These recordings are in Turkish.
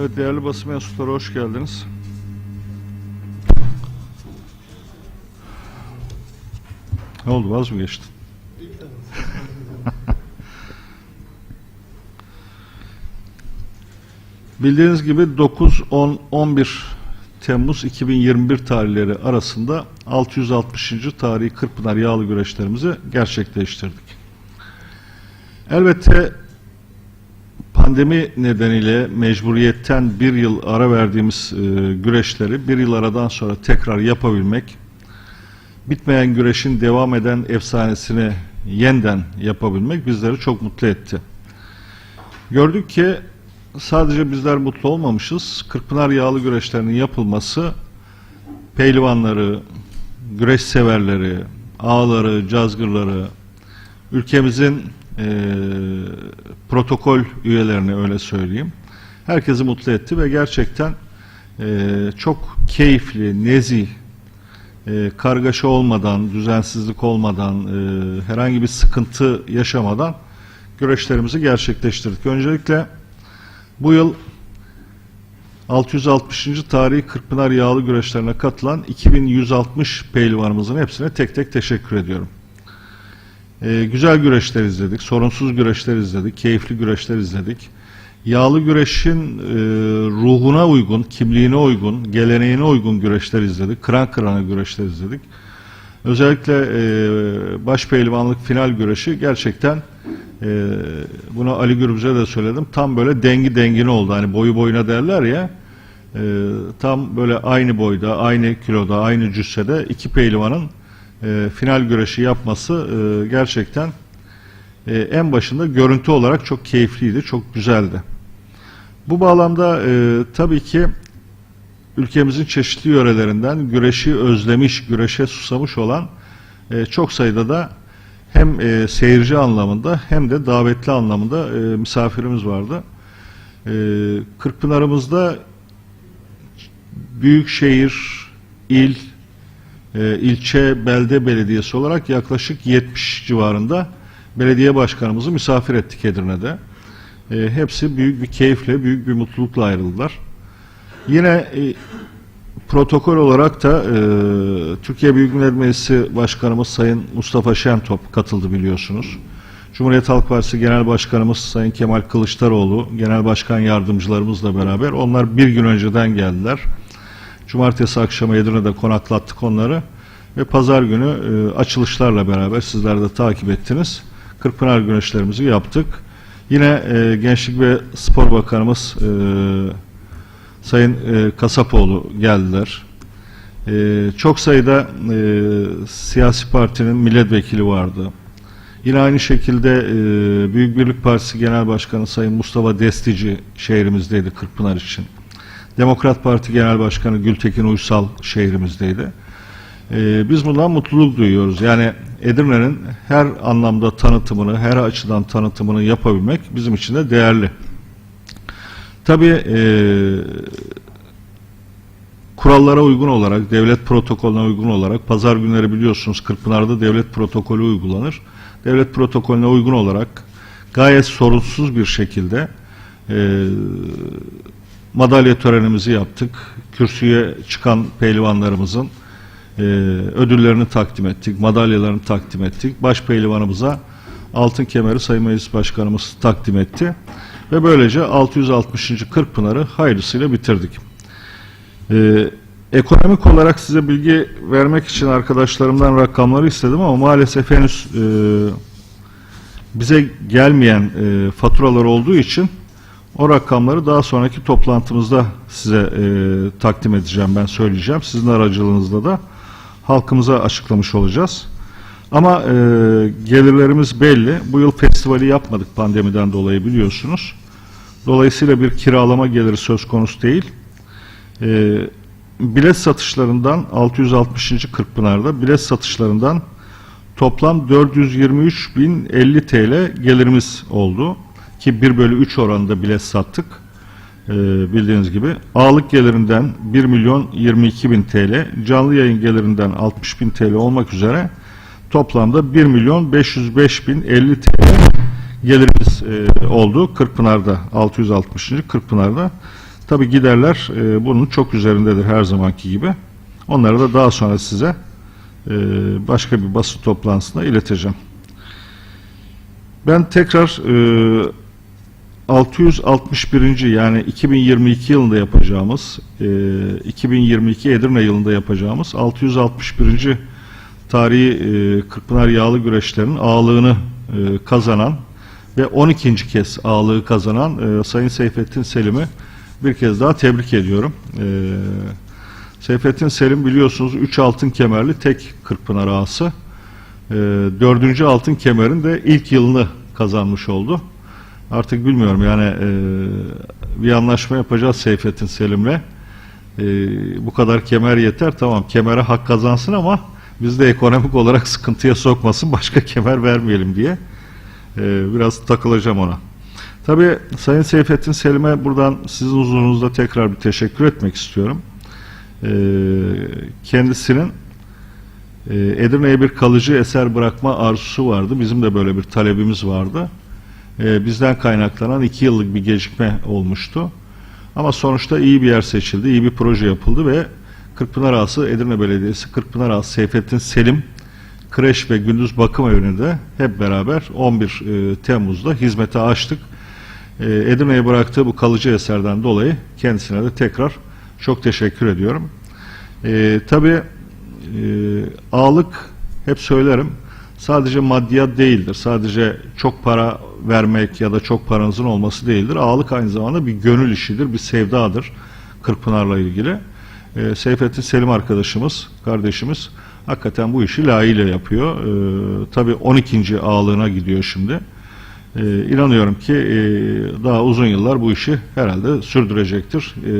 Evet değerli basın mensupları hoş geldiniz. Ne oldu vaz mı geçtin? Bildiğiniz gibi 9, 10, 11 Temmuz 2021 tarihleri arasında 660. tarihi Kırkpınar yağlı güreşlerimizi gerçekleştirdik. Elbette pandemi nedeniyle mecburiyetten bir yıl ara verdiğimiz e, güreşleri bir yıl aradan sonra tekrar yapabilmek, bitmeyen güreşin devam eden efsanesini yeniden yapabilmek bizleri çok mutlu etti. Gördük ki sadece bizler mutlu olmamışız. Kırkpınar yağlı güreşlerinin yapılması pehlivanları, güreş severleri, ağları, cazgırları, ülkemizin e, protokol üyelerini öyle söyleyeyim. Herkesi mutlu etti ve gerçekten e, çok keyifli, nezih, e, kargaşa olmadan, düzensizlik olmadan, e, herhangi bir sıkıntı yaşamadan güreşlerimizi gerçekleştirdik. Öncelikle bu yıl 660. tarihi Kırkpınar yağlı güreşlerine katılan 2160 pehlivanımızın hepsine tek tek teşekkür ediyorum. Ee, güzel güreşler izledik, sorunsuz güreşler izledik, keyifli güreşler izledik. Yağlı güreşin e, ruhuna uygun, kimliğine uygun, geleneğine uygun güreşler izledik. Kıran kırana güreşler izledik. Özellikle e, baş pehlivanlık final güreşi gerçekten e, bunu Ali Gürbüz'e de söyledim. Tam böyle dengi dengine oldu. Hani boyu boyuna derler ya. e, tam böyle aynı boyda, aynı kiloda, aynı cüssede iki pehlivanın e, final güreşi yapması e, gerçekten e, en başında görüntü olarak çok keyifliydi, çok güzeldi. Bu bağlamda e, tabii ki ülkemizin çeşitli yörelerinden güreşi özlemiş, güreşe susamış olan e, çok sayıda da hem e, seyirci anlamında hem de davetli anlamında e, misafirimiz vardı. E, Kırkpınar'ımızda büyükşehir, il, e, ilçe, belde belediyesi olarak yaklaşık 70 civarında belediye başkanımızı misafir ettik Edirne'de. E, hepsi büyük bir keyifle, büyük bir mutlulukla ayrıldılar. Yine e, protokol olarak da e, Türkiye Büyük Millet Meclisi Başkanımız Sayın Mustafa Şentop katıldı biliyorsunuz. Cumhuriyet Halk Partisi Genel Başkanımız Sayın Kemal Kılıçdaroğlu, Genel Başkan Yardımcılarımızla beraber onlar bir gün önceden geldiler. Cumartesi akşamı Edirne'de konaklattık onları ve pazar günü e, açılışlarla beraber sizler de takip ettiniz. Kırkpınar güneşlerimizi yaptık. Yine e, Gençlik ve Spor Bakanımız e, Sayın e, Kasapoğlu geldiler. E, çok sayıda e, siyasi partinin milletvekili vardı. Yine aynı şekilde e, Büyük Birlik Partisi Genel Başkanı Sayın Mustafa Destici şehrimizdeydi Kırkpınar için. Demokrat Parti Genel Başkanı Gültekin Uysal şehrimizdeydi. Ee, biz bundan mutluluk duyuyoruz. Yani Edirne'nin her anlamda tanıtımını, her açıdan tanıtımını yapabilmek bizim için de değerli. Tabii e, kurallara uygun olarak, devlet protokolüne uygun olarak, pazar günleri biliyorsunuz Kırkpınar'da devlet protokolü uygulanır. Devlet protokolüne uygun olarak gayet sorunsuz bir şekilde e, madalya törenimizi yaptık. Kürsüye çıkan pehlivanlarımızın e, ödüllerini takdim ettik, madalyalarını takdim ettik. Baş pehlivanımıza altın kemeri Sayın Meclis Başkanımız takdim etti. Ve böylece 660. Kırkpınar'ı hayırlısıyla bitirdik. E, ekonomik olarak size bilgi vermek için arkadaşlarımdan rakamları istedim ama maalesef henüz e, bize gelmeyen e, faturalar olduğu için o rakamları daha sonraki toplantımızda size e, takdim edeceğim, ben söyleyeceğim. Sizin aracılığınızla da halkımıza açıklamış olacağız. Ama e, gelirlerimiz belli. Bu yıl festivali yapmadık pandemiden dolayı biliyorsunuz. Dolayısıyla bir kiralama geliri söz konusu değil. E, bilet satışlarından 660. Kırkpınar'da bilet satışlarından toplam 423.050 TL gelirimiz oldu ki 1 bölü 3 oranında bilet sattık ee, bildiğiniz gibi. Ağlık gelirinden 1 milyon 22 bin TL, canlı yayın gelirinden 60 bin TL olmak üzere toplamda 1 milyon 505 bin 50 TL gelirimiz e, oldu Kırkpınar'da 660. Kırkpınar'da. Tabi giderler e, bunun çok üzerindedir her zamanki gibi. Onları da daha sonra size e, başka bir basın toplantısında ileteceğim. Ben tekrar e, 661. yani 2022 yılında yapacağımız, e, 2022 Edirne yılında yapacağımız 661. tarihi e, Kırkpınar Yağlı Güreşlerinin ağırlığını e, kazanan ve 12. kez ağırlığı kazanan e, Sayın Seyfettin Selim'i bir kez daha tebrik ediyorum. E, Seyfettin Selim biliyorsunuz 3 altın kemerli tek Kırkpınar ağası. E, dördüncü altın kemerin de ilk yılını kazanmış oldu. Artık bilmiyorum yani e, bir anlaşma yapacağız Seyfettin Selim'le. E, bu kadar kemer yeter tamam kemere hak kazansın ama biz de ekonomik olarak sıkıntıya sokmasın başka kemer vermeyelim diye e, biraz takılacağım ona. Tabii Sayın Seyfettin Selim'e buradan sizin huzurunuzda tekrar bir teşekkür etmek istiyorum. E, kendisinin e, Edirne'ye bir kalıcı eser bırakma arzusu vardı. Bizim de böyle bir talebimiz vardı. E, bizden kaynaklanan iki yıllık bir gecikme olmuştu. Ama sonuçta iyi bir yer seçildi, iyi bir proje yapıldı ve Kırkpınar Ağası Edirne Belediyesi Kırkpınar Ağası Seyfettin Selim Kreş ve Gündüz Bakım Evi'ni de hep beraber 11 e, Temmuz'da hizmete açtık. E, Edirne'ye bıraktığı bu kalıcı eserden dolayı kendisine de tekrar çok teşekkür ediyorum. E, tabii e, ağalık hep söylerim sadece maddiyat değildir. Sadece çok para vermek ya da çok paranızın olması değildir. Ağalık aynı zamanda bir gönül işidir, bir sevdadır Kırkpınar'la ilgili. E, Seyfettin Selim arkadaşımız, kardeşimiz hakikaten bu işi layığıyla yapıyor. E, tabii 12. ağalığına gidiyor şimdi. E, inanıyorum ki e, daha uzun yıllar bu işi herhalde sürdürecektir. E,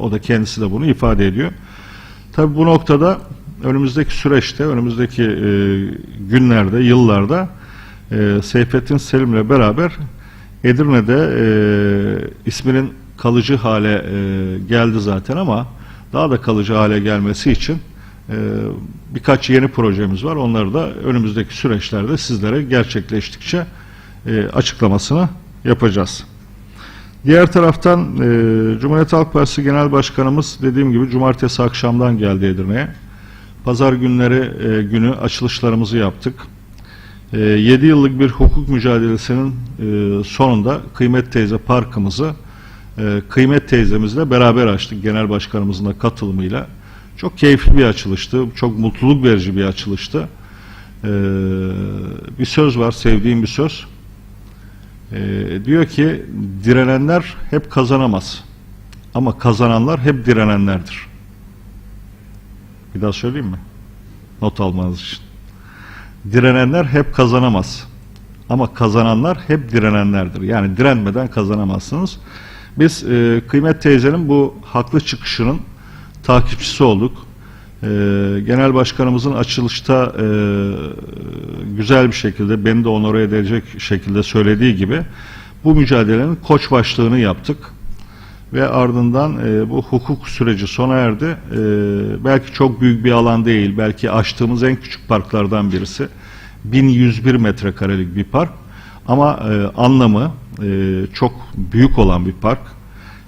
o da kendisi de bunu ifade ediyor. Tabii bu noktada önümüzdeki süreçte, önümüzdeki e, günlerde, yıllarda e, Seyfettin Selim'le beraber Edirne'de e, isminin kalıcı hale e, geldi zaten ama daha da kalıcı hale gelmesi için e, birkaç yeni projemiz var. Onları da önümüzdeki süreçlerde sizlere gerçekleştikçe e, açıklamasını yapacağız. Diğer taraftan e, Cumhuriyet Halk Partisi Genel Başkanımız dediğim gibi cumartesi akşamdan geldi Edirne'ye. Pazar günleri e, günü açılışlarımızı yaptık. E, 7 yıllık bir hukuk mücadelesinin e, sonunda Kıymet Teyze Parkımızı e, Kıymet teyzemizle beraber açtık genel başkanımızın da katılımıyla. Çok keyifli bir açılıştı, çok mutluluk verici bir açılıştı. E, bir söz var, sevdiğim bir söz. E, diyor ki direnenler hep kazanamaz ama kazananlar hep direnenlerdir. Bir daha söyleyeyim mi? Not almanız için. Direnenler hep kazanamaz. Ama kazananlar hep direnenlerdir. Yani direnmeden kazanamazsınız. Biz e, Kıymet teyzenin bu haklı çıkışının takipçisi olduk. E, Genel Başkanımızın açılışta e, güzel bir şekilde, beni de onore edecek şekilde söylediği gibi bu mücadelenin koç başlığını yaptık ve ardından e, bu hukuk süreci sona erdi. E, belki çok büyük bir alan değil, belki açtığımız en küçük parklardan birisi. 1101 metrekarelik bir park ama e, anlamı e, çok büyük olan bir park,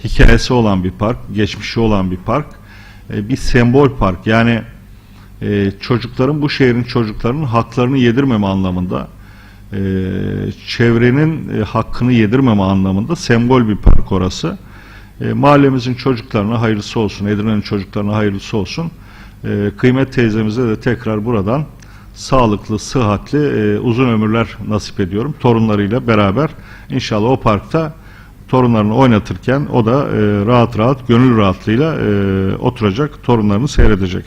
hikayesi olan bir park, geçmişi olan bir park, e, bir sembol park. Yani e, çocukların, bu şehrin çocuklarının haklarını yedirmeme anlamında, e, çevrenin e, hakkını yedirmeme anlamında sembol bir park orası. E, mahallemizin çocuklarına hayırlısı olsun, Edirne'nin çocuklarına hayırlısı olsun. E, kıymet teyzemize de tekrar buradan sağlıklı, sıhhatli, e, uzun ömürler nasip ediyorum. Torunlarıyla beraber inşallah o parkta torunlarını oynatırken o da e, rahat rahat, gönül rahatlığıyla e, oturacak, torunlarını seyredecek.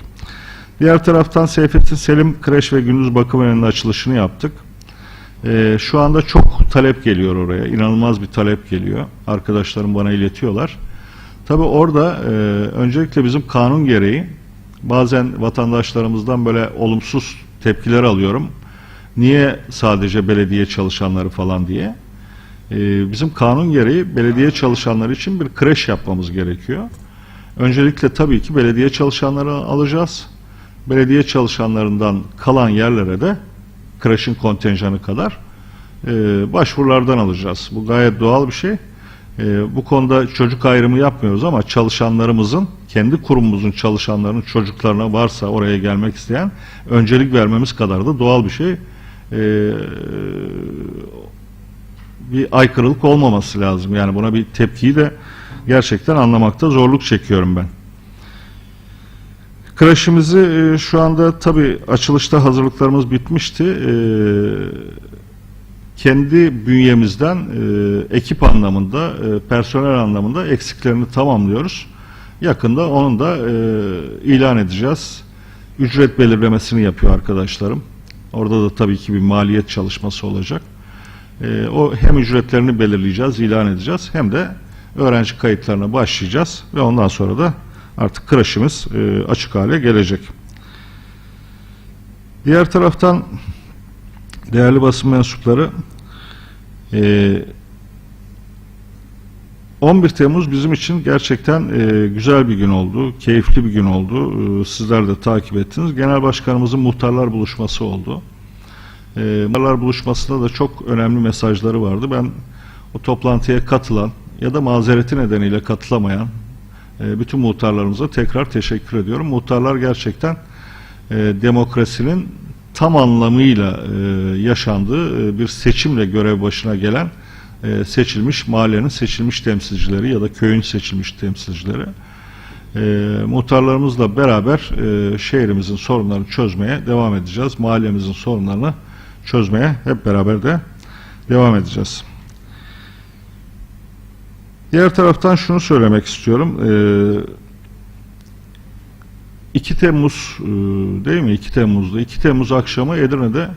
Diğer taraftan Seyfettin Selim Kreş ve Gündüz Bakım Evi'nin açılışını yaptık. E, şu anda çok talep geliyor oraya. İnanılmaz bir talep geliyor. Arkadaşlarım bana iletiyorlar. Tabi orada e, öncelikle bizim kanun gereği bazen vatandaşlarımızdan böyle olumsuz tepkiler alıyorum. Niye sadece belediye çalışanları falan diye. Ee, bizim kanun gereği belediye çalışanları için bir kreş yapmamız gerekiyor. Öncelikle tabii ki belediye çalışanları alacağız. Belediye çalışanlarından kalan yerlere de kreşin kontenjanı kadar e, başvurulardan alacağız. Bu gayet doğal bir şey. E, bu konuda çocuk ayrımı yapmıyoruz ama çalışanlarımızın, kendi kurumumuzun çalışanlarının çocuklarına varsa oraya gelmek isteyen öncelik vermemiz kadar da doğal bir şey. E, bir aykırılık olmaması lazım. Yani buna bir tepkiyi de gerçekten anlamakta zorluk çekiyorum ben. Kreşimizi e, şu anda tabii açılışta hazırlıklarımız bitmişti. E, kendi bünyemizden e, ekip anlamında, e, personel anlamında eksiklerini tamamlıyoruz. Yakında onun da e, ilan edeceğiz. Ücret belirlemesini yapıyor arkadaşlarım. Orada da tabii ki bir maliyet çalışması olacak. E, o hem ücretlerini belirleyeceğiz, ilan edeceğiz hem de öğrenci kayıtlarına başlayacağız ve ondan sonra da artık kreşimiz e, açık hale gelecek. Diğer taraftan değerli basın mensupları e, 11 Temmuz bizim için gerçekten e, güzel bir gün oldu, keyifli bir gün oldu. E, sizler de takip ettiniz. Genel Başkanımızın muhtarlar buluşması oldu. E, muhtarlar buluşmasında da çok önemli mesajları vardı. Ben o toplantıya katılan ya da mazereti nedeniyle katılamayan e, bütün muhtarlarımıza tekrar teşekkür ediyorum. Muhtarlar gerçekten e, demokrasinin tam anlamıyla e, yaşandığı e, bir seçimle görev başına gelen seçilmiş mahallenin seçilmiş temsilcileri ya da köyün seçilmiş temsilcileri. E, muhtarlarımızla beraber şehrimizin sorunlarını çözmeye devam edeceğiz. Mahallemizin sorunlarını çözmeye hep beraber de devam edeceğiz. Diğer taraftan şunu söylemek istiyorum. Ee, 2 Temmuz e, değil mi? 2 Temmuz'da 2 Temmuz akşamı Edirne'de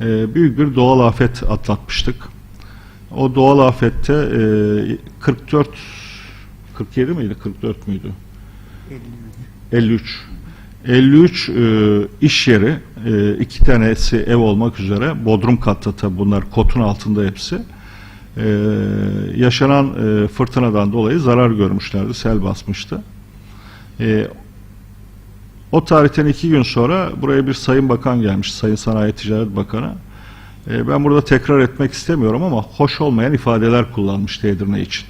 e, büyük bir doğal afet atlatmıştık. O doğal afette e, 44 47 miydi? 44 müydü? 53. 53 e, iş yeri, e, iki tanesi ev olmak üzere, bodrum katta tabi bunlar kotun altında hepsi. E, yaşanan e, fırtınadan dolayı zarar görmüşlerdi, sel basmıştı. E, o tarihten iki gün sonra buraya bir Sayın Bakan gelmiş, Sayın Sanayi Ticaret Bakanı. E, ben burada tekrar etmek istemiyorum ama hoş olmayan ifadeler kullanmıştı Edirne için.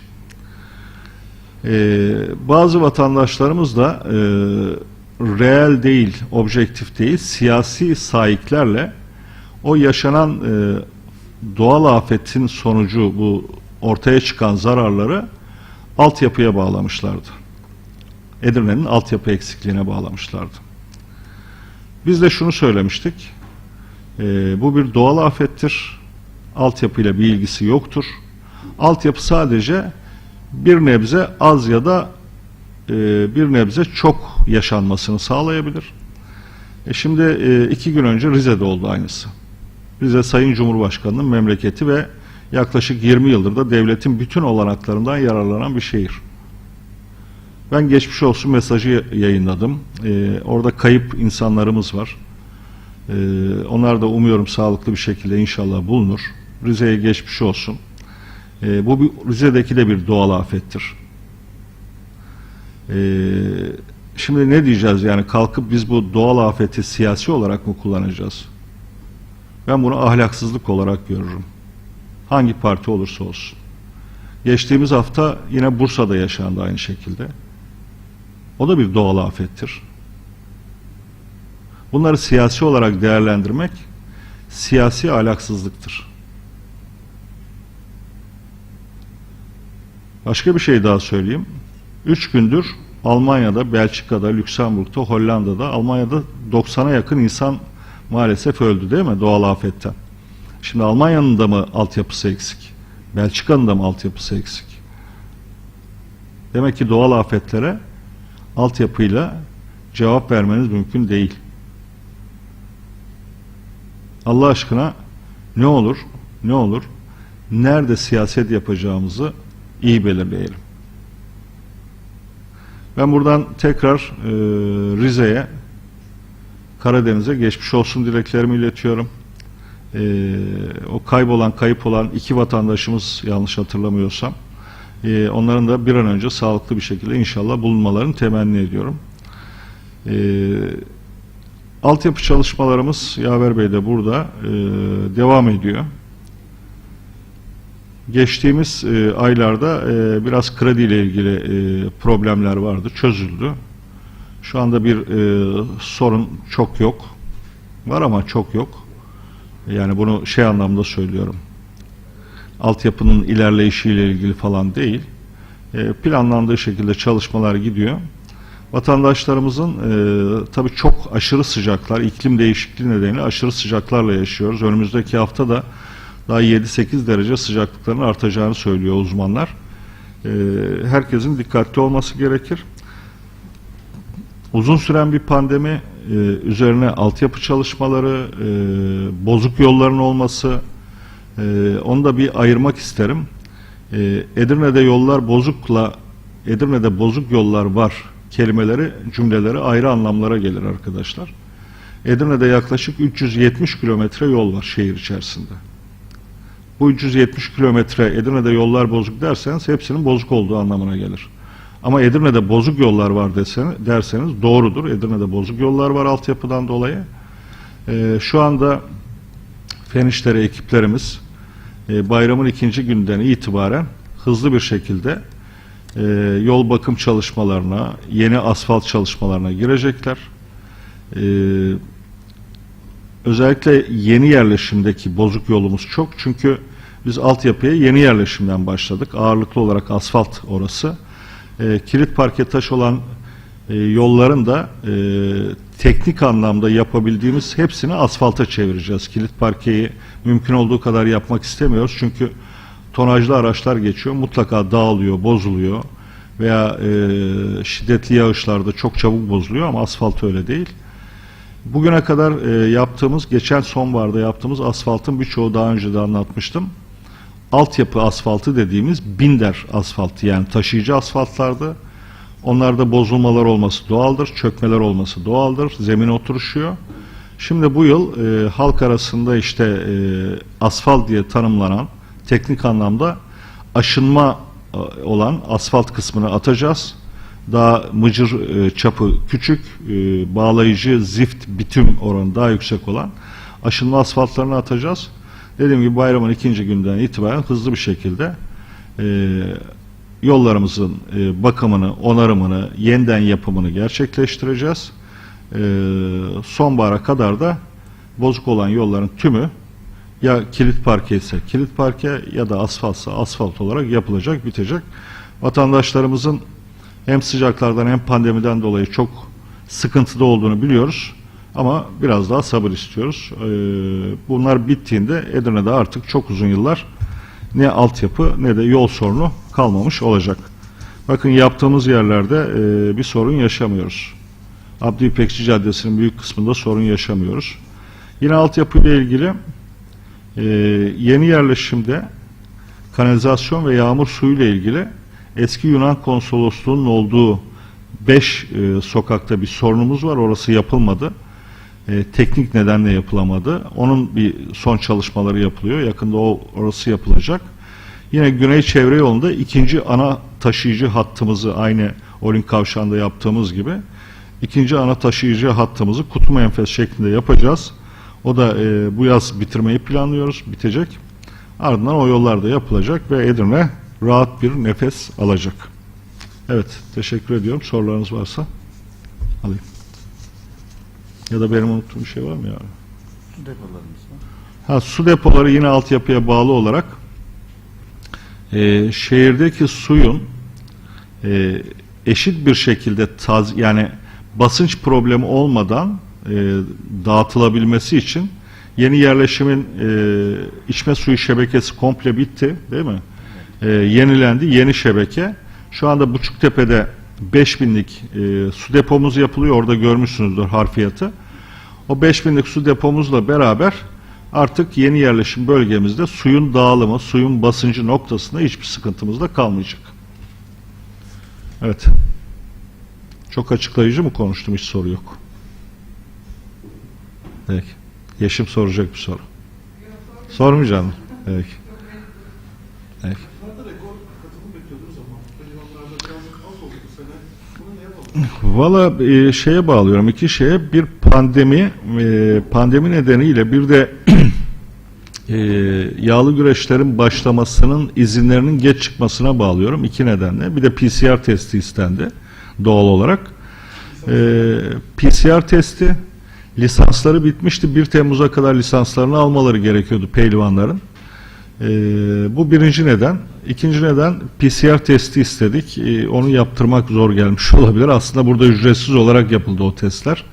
E, bazı vatandaşlarımız da e, reel değil, objektif değil, siyasi sahiplerle o yaşanan e, doğal afetin sonucu bu ortaya çıkan zararları altyapıya bağlamışlardı. Edirne'nin altyapı eksikliğine bağlamışlardı. Biz de şunu söylemiştik. E, bu bir doğal afettir. Altyapıyla bir ilgisi yoktur. Altyapı sadece bir nebze az ya da e, bir nebze çok yaşanmasını sağlayabilir. E şimdi e, iki gün önce Rize'de oldu aynısı. Rize Sayın Cumhurbaşkanı'nın memleketi ve yaklaşık 20 yıldır da devletin bütün olanaklarından yararlanan bir şehir. Ben geçmiş olsun mesajı yayınladım. Ee, orada kayıp insanlarımız var. Ee, onlar da umuyorum sağlıklı bir şekilde inşallah bulunur. Rize'ye geçmiş olsun. Ee, bu bir, Rize'deki de bir doğal afettir. Ee, şimdi ne diyeceğiz yani kalkıp biz bu doğal afeti siyasi olarak mı kullanacağız? Ben bunu ahlaksızlık olarak görürüm. Hangi parti olursa olsun. Geçtiğimiz hafta yine Bursa'da yaşandı aynı şekilde. O da bir doğal afettir. Bunları siyasi olarak değerlendirmek siyasi ahlaksızlıktır. Başka bir şey daha söyleyeyim. Üç gündür Almanya'da, Belçika'da, Lüksemburg'da, Hollanda'da, Almanya'da 90'a yakın insan maalesef öldü değil mi doğal afetten? Şimdi Almanya'nın da mı altyapısı eksik? Belçika'nın da mı altyapısı eksik? Demek ki doğal afetlere altyapıyla cevap vermeniz mümkün değil. Allah aşkına ne olur, ne olur, nerede siyaset yapacağımızı iyi belirleyelim. Ben buradan tekrar e, Rize'ye, Karadeniz'e geçmiş olsun dileklerimi iletiyorum. E, o kaybolan, kayıp olan iki vatandaşımız yanlış hatırlamıyorsam, e, onların da bir an önce sağlıklı bir şekilde inşallah bulunmalarını temenni ediyorum. E, altyapı çalışmalarımız Yaver Bey de burada e, devam ediyor. Geçtiğimiz e, aylarda e, biraz kredi ile ilgili e, problemler vardı, çözüldü. Şu anda bir e, sorun çok yok. Var ama çok yok. Yani bunu şey anlamda söylüyorum. Altyapının ilerleyişiyle ilgili falan değil. E, planlandığı şekilde çalışmalar gidiyor. Vatandaşlarımızın e, tabii çok aşırı sıcaklar, iklim değişikliği nedeniyle aşırı sıcaklarla yaşıyoruz. Önümüzdeki hafta da daha 7-8 derece sıcaklıkların artacağını söylüyor uzmanlar. E, herkesin dikkatli olması gerekir. Uzun süren bir pandemi e, üzerine altyapı çalışmaları, e, bozuk yolların olması, e, onu da bir ayırmak isterim. E, Edirne'de yollar bozukla, Edirne'de bozuk yollar var kelimeleri, cümleleri ayrı anlamlara gelir arkadaşlar. Edirne'de yaklaşık 370 kilometre yol var şehir içerisinde. Bu 370 kilometre Edirne'de yollar bozuk derseniz hepsinin bozuk olduğu anlamına gelir. Ama Edirne'de bozuk yollar var deseniz, derseniz doğrudur. Edirne'de bozuk yollar var altyapıdan dolayı. Ee, şu anda Fen İşleri ekiplerimiz e, bayramın ikinci günden itibaren hızlı bir şekilde e, yol bakım çalışmalarına, yeni asfalt çalışmalarına girecekler. E, özellikle yeni yerleşimdeki bozuk yolumuz çok. Çünkü biz altyapıya yeni yerleşimden başladık. Ağırlıklı olarak asfalt orası. E, kilit parke taş olan e, yolların da e, teknik anlamda yapabildiğimiz hepsini asfalta çevireceğiz. Kilit parkeyi mümkün olduğu kadar yapmak istemiyoruz. Çünkü tonajlı araçlar geçiyor. Mutlaka dağılıyor, bozuluyor veya e, şiddetli yağışlarda çok çabuk bozuluyor ama asfalt öyle değil. Bugüne kadar e, yaptığımız, geçen sonbaharda yaptığımız asfaltın birçoğu daha önce de anlatmıştım. Altyapı asfaltı dediğimiz binder asfaltı yani taşıyıcı asfaltlardı. Onlarda bozulmalar olması doğaldır, çökmeler olması doğaldır, zemin oturuşuyor. Şimdi bu yıl e, halk arasında işte e, asfalt diye tanımlanan teknik anlamda aşınma e, olan asfalt kısmını atacağız. Daha mıcır e, çapı küçük, e, bağlayıcı zift bitim oranı daha yüksek olan aşınma asfaltlarını atacağız. Dediğim gibi bayramın ikinci günden itibaren hızlı bir şekilde e, yollarımızın e, bakımını, onarımını, yeniden yapımını gerçekleştireceğiz. E, sonbahara kadar da bozuk olan yolların tümü ya kilit parke ise kilit parke ya da asfaltsa asfalt olarak yapılacak, bitecek. Vatandaşlarımızın hem sıcaklardan hem pandemiden dolayı çok sıkıntıda olduğunu biliyoruz. Ama biraz daha sabır istiyoruz. Ee, bunlar bittiğinde Edirne'de artık çok uzun yıllar ne altyapı ne de yol sorunu kalmamış olacak. Bakın yaptığımız yerlerde e, bir sorun yaşamıyoruz. Abdi İpekçi Caddesi'nin büyük kısmında sorun yaşamıyoruz. Yine altyapı ile ilgili e, yeni yerleşimde kanalizasyon ve yağmur suyu ile ilgili eski Yunan konsolosluğunun olduğu 5 e, sokakta bir sorunumuz var. Orası yapılmadı. E, teknik nedenle yapılamadı. Onun bir son çalışmaları yapılıyor. Yakında o orası yapılacak. Yine Güney Çevre Yolu'nda ikinci ana taşıyıcı hattımızı aynı Olin Kavşağı'nda yaptığımız gibi ikinci ana taşıyıcı hattımızı kutu menfez şeklinde yapacağız. O da e, bu yaz bitirmeyi planlıyoruz. Bitecek. Ardından o yollar da yapılacak ve Edirne rahat bir nefes alacak. Evet, teşekkür ediyorum. Sorularınız varsa alayım. Ya da benim unuttuğum bir şey var mı ya? Depolarımız var. Ha, su depoları yine altyapıya bağlı olarak e, şehirdeki suyun e, eşit bir şekilde taz yani basınç problemi olmadan e, dağıtılabilmesi için yeni yerleşimin e, içme suyu şebekesi komple bitti değil mi? E, yenilendi yeni şebeke. Şu anda Buçuktepe'de 5000'lik e, su depomuz yapılıyor. Orada görmüşsünüzdür harfiyatı. O 5000'lik su depomuzla beraber artık yeni yerleşim bölgemizde suyun dağılımı, suyun basıncı noktasında hiçbir sıkıntımız da kalmayacak. Evet. Çok açıklayıcı mı konuştum? Hiç soru yok. Peki. Yeşim soracak bir soru. Sormayacağım. Peki. Peki. Valla e, şeye bağlıyorum. iki şeye. Bir pandemi, e, pandemi nedeniyle bir de e, yağlı güreşlerin başlamasının izinlerinin geç çıkmasına bağlıyorum. iki nedenle. Bir de PCR testi istendi doğal olarak. E, PCR testi lisansları bitmişti. 1 Temmuz'a kadar lisanslarını almaları gerekiyordu pehlivanların. E, bu birinci neden. İkinci neden PCR testi istedik. E, onu yaptırmak zor gelmiş olabilir. Aslında burada ücretsiz olarak yapıldı o testler.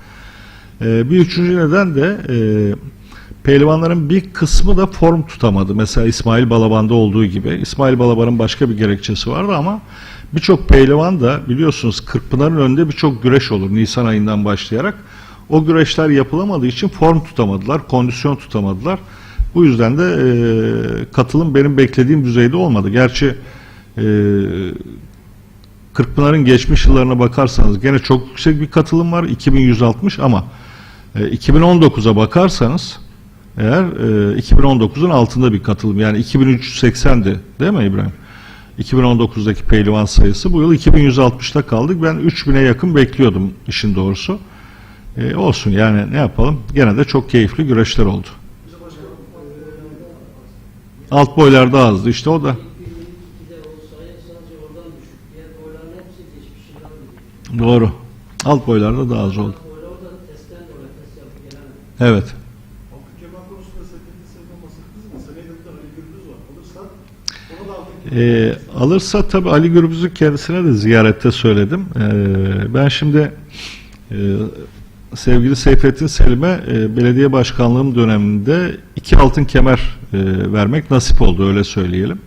E, bir üçüncü neden de e, pehlivanların bir kısmı da form tutamadı. Mesela İsmail Balaban'da olduğu gibi. İsmail Balaban'ın başka bir gerekçesi vardı ama birçok pehlivan da biliyorsunuz Kırkpınar'ın önünde birçok güreş olur Nisan ayından başlayarak. O güreşler yapılamadığı için form tutamadılar, kondisyon tutamadılar. Bu yüzden de e, katılım benim beklediğim düzeyde olmadı. Gerçi e, Kırkpınar'ın geçmiş yıllarına bakarsanız gene çok yüksek bir katılım var 2160 ama 2019'a bakarsanız eğer e, 2019'un altında bir katılım yani 2380'di değil mi İbrahim? 2019'daki pehlivan sayısı bu yıl 2160'ta kaldık. Ben 3000'e yakın bekliyordum işin doğrusu. E, olsun yani ne yapalım? Gene de çok keyifli güreşler oldu. Alt boylarda azdı işte o da. 2002'de o sayı sadece oradan düşük. Diğer boyların hepsi geçmişinden düşük. Doğru. Alt boylarda daha az oldu. Gürbüz var. Alırsa tabii Ali Gürbüz'ü kendisine de ziyarette söyledim. Ee, ben şimdi e, sevgili Seyfettin Selim'e e, belediye başkanlığım döneminde iki altın kemer e, vermek nasip oldu öyle söyleyelim.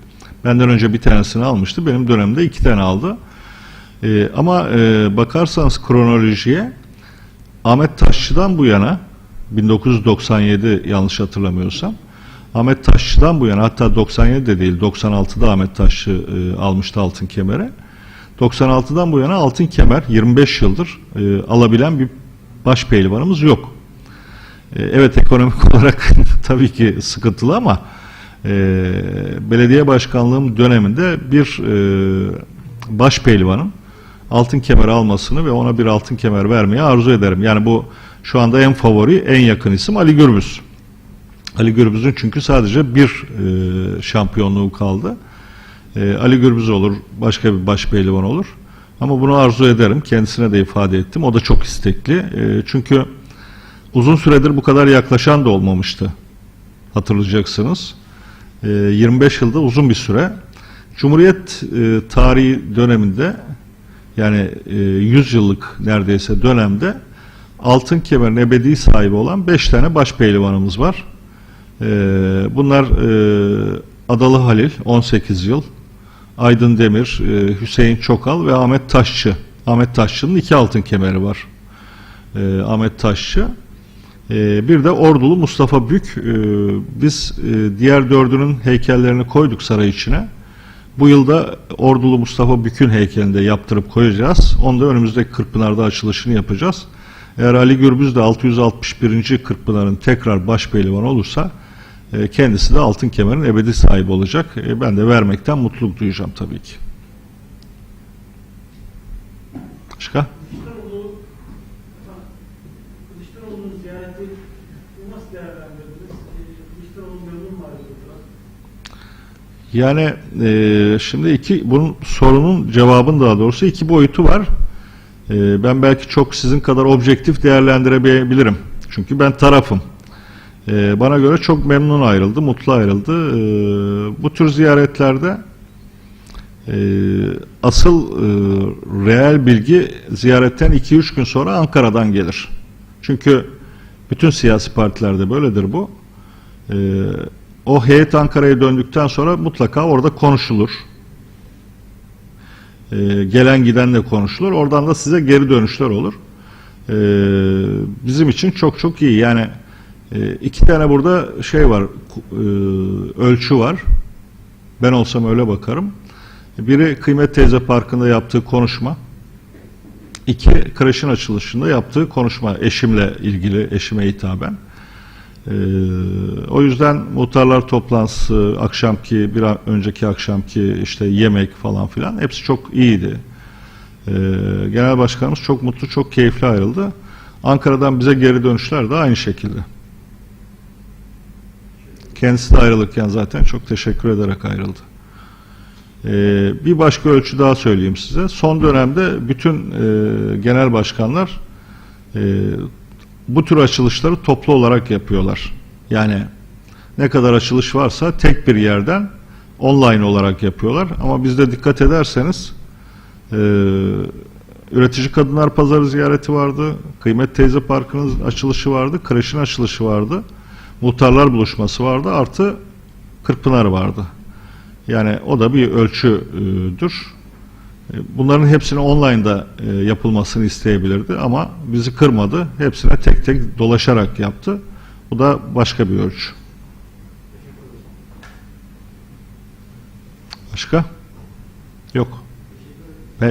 Benden önce bir tanesini almıştı. Benim dönemde iki tane aldı. E, ama e, bakarsanız kronolojiye Ahmet Taşçı'dan bu yana 1997 yanlış hatırlamıyorsam Ahmet Taşçı'dan bu yana hatta 97 de değil 96'da Ahmet Taşçı e, almıştı altın kemere. 96'dan bu yana altın kemer 25 yıldır e, alabilen bir baş pehlivanımız yok. E, evet ekonomik olarak tabii ki sıkıntılı ama e, belediye başkanlığım döneminde bir e, baş pehlivanın altın kemer almasını ve ona bir altın kemer vermeyi arzu ederim. Yani bu şu anda en favori, en yakın isim Ali Gürbüz. Ali Gürbüz'ün çünkü sadece bir e, şampiyonluğu kaldı. E, Ali Gürbüz olur, başka bir baş pehlivan olur. Ama bunu arzu ederim. Kendisine de ifade ettim. O da çok istekli. E, çünkü uzun süredir bu kadar yaklaşan da olmamıştı. Hatırlayacaksınız. E, 25 yılda uzun bir süre. Cumhuriyet e, tarihi döneminde yani e, 100 yıllık neredeyse dönemde altın kemerin ebedi sahibi olan 5 tane baş pehlivanımız var. E, bunlar e, Adalı Halil 18 yıl, Aydın Demir, e, Hüseyin Çokal ve Ahmet Taşçı. Ahmet Taşçı'nın iki altın kemeri var. E, Ahmet Taşçı. E, bir de Ordulu Mustafa Bük. E, biz e, diğer dördünün heykellerini koyduk saray içine. Bu yılda Ordulu Mustafa Bük'ün heykelini de yaptırıp koyacağız. Onu da önümüzdeki Kırkpınar'da açılışını yapacağız. Eğer Ali Gürbüz de 661. Kırkpınar'ın tekrar baş pehlivanı olursa e, kendisi de altın kemerin ebedi sahibi olacak. E, Ben de vermekten mutluluk duyacağım tabii ki. Başka? Yani e, şimdi iki bunun sorunun cevabın daha doğrusu iki boyutu var. E, ben belki çok sizin kadar objektif değerlendirebilirim. Çünkü ben tarafım. E, bana göre çok memnun ayrıldı, mutlu ayrıldı. E, bu tür ziyaretlerde e, asıl e, reel bilgi ziyaretten 2-3 gün sonra Ankara'dan gelir. Çünkü bütün siyasi partilerde böyledir bu. O heyet Ankara'ya döndükten sonra mutlaka orada konuşulur. E, gelen gidenle konuşulur. Oradan da size geri dönüşler olur. E, bizim için çok çok iyi. Yani e, iki tane burada şey var, e, ölçü var. Ben olsam öyle bakarım. Biri Kıymet Teyze Parkı'nda yaptığı konuşma. İki, kreşin açılışında yaptığı konuşma eşimle ilgili, eşime hitaben. Ee, o yüzden muhtarlar toplantısı, akşamki, bir önceki akşamki işte yemek falan filan hepsi çok iyiydi. Ee, Genel Başkanımız çok mutlu, çok keyifli ayrıldı. Ankara'dan bize geri dönüşler de aynı şekilde. Kendisi de ayrılırken zaten çok teşekkür ederek ayrıldı. Ee, bir başka ölçü daha söyleyeyim size. Son dönemde bütün e, genel başkanlar e, bu tür açılışları toplu olarak yapıyorlar. Yani ne kadar açılış varsa tek bir yerden online olarak yapıyorlar. Ama bizde dikkat ederseniz e, Üretici Kadınlar Pazarı ziyareti vardı. Kıymet Teyze Parkı'nın açılışı vardı. Kreşin açılışı vardı. Muhtarlar buluşması vardı. Artı Kırkpınar vardı. Yani o da bir ölçüdür. Bunların hepsini online'da e, yapılmasını isteyebilirdi ama bizi kırmadı. Hepsine tek tek dolaşarak yaptı. Bu da başka bir ölçü. Başka? Yok.